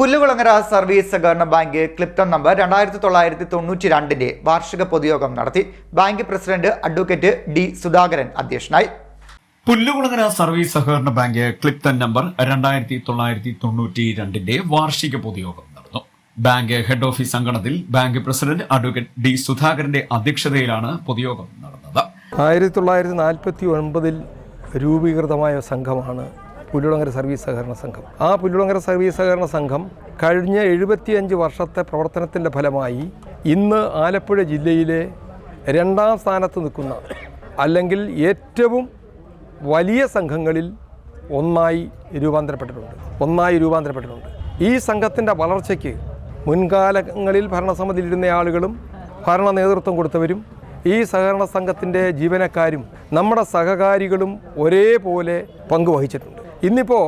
Pullukulangara service സഹകരണ bank ക്ലിപ്റ്റം number രണ്ടായിരത്തി തൊള്ളായിരത്തി തൊണ്ണൂറ്റി രണ്ടിന്റെ വാർഷിക പൊതുയോഗം നടത്തി bank president advocate D Sudhakaran അധ്യക്ഷനായി. പുല്ലുകുളങ്ങര സർവീസ് സഹകരണ ബാങ്ക് ക്ലിപ്തൻ നമ്പർ രണ്ടായിരത്തി തൊള്ളായിരത്തി തൊണ്ണൂറ്റി രണ്ടിന്റെ വാർഷിക പൊതുയോഗം നടന്നു. ബാങ്ക് ഹെഡ് ഓഫീസ് അങ്കണത്തിൽ ബാങ്ക് പ്രസിഡന്റ് അഡ്വക്കേറ്റ് ഡി സുധാകരന്റെ അധ്യക്ഷതയിലാണ് പൊതുയോഗം നടന്നത്. ആയിരത്തി തൊള്ളായിരത്തി നാൽപ്പത്തി ഒൻപതിൽ രൂപീകൃതമായ സംഘമാണ് പുല്ലുളങ്ങര സർവീസ് സഹകരണ സംഘം. ആ പുല്ലുളങ്ങര സർവീസ് സഹകരണ സംഘം കഴിഞ്ഞ എഴുപത്തിയഞ്ച് വർഷത്തെ പ്രവർത്തനത്തിന്റെ ഫലമായി ഇന്ന് ആലപ്പുഴ ജില്ലയിലെ രണ്ടാം സ്ഥാനത്ത് നിൽക്കുന്ന അല്ലെങ്കിൽ ഏറ്റവും വലിയ സംഘങ്ങളിൽ ഒന്നായി രൂപാന്തരപ്പെട്ടിട്ടുണ്ട്. ഒന്നായി രൂപാന്തരപ്പെട്ടിട്ടുണ്ട്. ഈ സംഘത്തിന്റെ വളർച്ചയ്ക്ക് മുൻകാലങ്ങളിൽ ഭരണസമിതിയിലിരുന്ന ആളുകളും ഭരണ നേതൃത്വം കൊടുത്തവരും ഈ സഹകരണ സംഘത്തിന്റെ ജീവനക്കാരും നമ്മുടെ സഹകാരികളും ഒരേപോലെ പങ്കുവഹിച്ചിട്ടുണ്ട്. ഇന്നിപ്പോൾ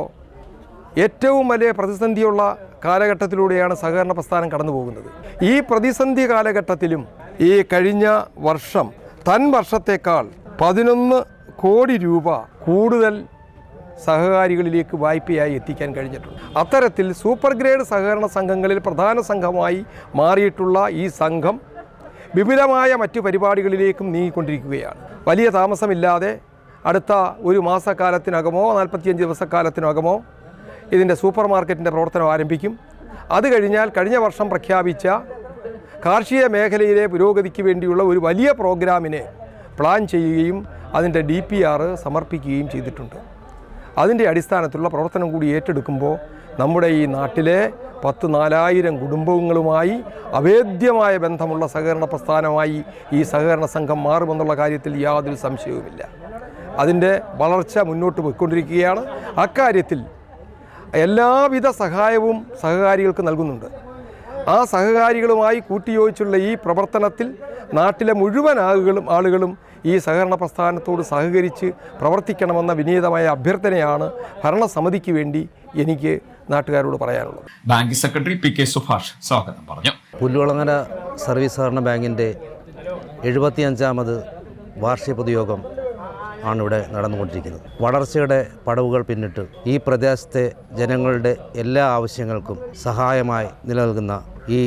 ഏറ്റവും വലിയ പ്രതിസന്ധിയുള്ള കാലഘട്ടത്തിലൂടെയാണ് സഹകരണ പ്രസ്ഥാനം കടന്നു പോകുന്നത് ഈ പ്രതിസന്ധി കാലഘട്ടത്തിലും ഈ കഴിഞ്ഞ വർഷം തൻ വർഷത്തേക്കാൾ പതിനൊന്ന് കോടി രൂപ കൂടുതൽ സഹകാരികളിലേക്ക് വായ്പയായി എത്തിക്കാൻ കഴിഞ്ഞിട്ടുണ്ട്. അത്തരത്തിൽ സൂപ്പർ ഗ്രേഡ് സഹകരണ സംഘങ്ങളിൽ പ്രധാന സംഘമായി മാറിയിട്ടുള്ള ഈ സംഘം വിപുലമായ മറ്റു പരിപാടികളിലേക്കും നീങ്ങിക്കൊണ്ടിരിക്കുകയാണ്. വലിയ താമസമില്ലാതെ അടുത്ത ഒരു മാസക്കാലത്തിനകമോ നാൽപ്പത്തിയഞ്ച് ദിവസക്കാലത്തിനകമോ ഇതിന്റെ സൂപ്പർ മാർക്കറ്റിന്റെ പ്രവർത്തനം ആരംഭിക്കും. അത് കഴിഞ്ഞാൽ കഴിഞ്ഞ വർഷം പ്രഖ്യാപിച്ച കാർഷിക മേഖലയിലെ പുരോഗതിക്ക് വേണ്ടിയുള്ള ഒരു വലിയ പ്രോഗ്രാമിനെ പ്ലാൻ ചെയ്യുകയും അതിന്റെ ഡി പി ആർ സമർപ്പിക്കുകയും ചെയ്തിട്ടുണ്ട്. അതിന്റെ അടിസ്ഥാനത്തിലുള്ള പ്രവർത്തനം കൂടി ഏറ്റെടുക്കുമ്പോൾ നമ്മുടെ ഈ നാട്ടിലെ പത്ത് നാലായിരം കുടുംബങ്ങളുമായി അവേദ്യമായ ബന്ധമുള്ള സഹകരണ പ്രസ്ഥാനമായി ഈ സഹകരണ സംഘം മാറുമെന്നുള്ള കാര്യത്തിൽ യാതൊരു സംശയവുമില്ല. അതിന്റെ വളർച്ച മുന്നോട്ട് പോയിക്കൊണ്ടിരിക്കുകയാണ്. അക്കാര്യത്തിൽ എല്ലാവിധ സഹായവും സഹകാരികൾക്ക് നൽകുന്നുണ്ട്. ആ സഹകാരികളുമായി കൂട്ടിയോജിച്ചുള്ള ഈ പ്രവർത്തനത്തിൽ നാട്ടിലെ മുഴുവൻ ആളുകളും ആളുകളും ഈ സഹകരണ പ്രസ്ഥാനത്തോട് സഹകരിച്ച് പ്രവർത്തിക്കണമെന്ന വിനീതമായ അഭ്യർത്ഥനയാണ് ഭരണസമിതിക്ക് വേണ്ടി എനിക്ക് നാട്ടുകാരോട് പറയാനുള്ളത്. Bank secretary P K Subhash സ്വാഗതം പറഞ്ഞു. പുല്ലുവളങ്ങര സർവീസ് സഹകരണ ബാങ്കിന്റെ എഴുപത്തിയഞ്ചാമത് വാർഷിക പൊതുയോഗം ആണ് ഇവിടെ നടന്നുകൊണ്ടിരിക്കുന്നത്. വളർച്ചയുടെ പടവുകൾ പിന്നിട്ട് ഈ പ്രദേശത്തെ ജനങ്ങളുടെ എല്ലാ ആവശ്യങ്ങൾക്കും സഹായമായി നിലനിൽക്കുന്ന ഈ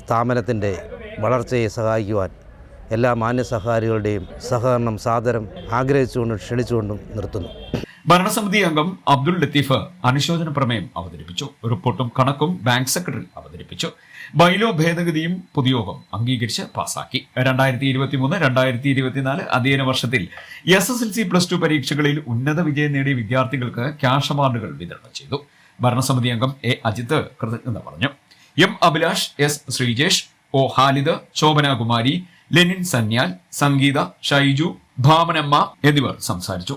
സ്ഥാപനത്തിന്റെ വളർച്ചയെ സഹായിക്കുവാൻ എല്ലാ മാന്യസഹകാരികളുടെയും സഹകരണം സാദരം ആഗ്രഹിച്ചുകൊണ്ടും ക്ഷണിച്ചുകൊണ്ടും നിർത്തുന്നു. ഭരണസമിതി അംഗം അബ്ദുൾ ലത്തീഫ് അനുശോചന പ്രമേയം അവതരിപ്പിച്ചു. റിപ്പോർട്ടും കണക്കും ബാങ്ക് സെക്രട്ടറി അവതരിപ്പിച്ചു. ബൈലോ ഭേദഗതിയും പൊതുയോഗം അംഗീകരിച്ച് പാസാക്കി. രണ്ടായിരത്തി ഇരുപത്തി മൂന്ന് രണ്ടായിരത്തി ഇരുപത്തിനാല് അധ്യയന വർഷത്തിൽ S S L C plus two പരീക്ഷകളിൽ ഉന്നത വിജയം നേടിയ വിദ്യാർത്ഥികൾക്ക് ക്യാഷ് അവാർഡുകൾ വിതരണം ചെയ്തു. ഭരണസമിതി അംഗം എ അജിത് കൃതജ്ഞത പറഞ്ഞു. M Abhilash S Sreejesh O Halid Shobhanakumari Lenin Sanyal Sangeetha Shyju Bhamanamma എന്നിവർ സംസാരിച്ചു.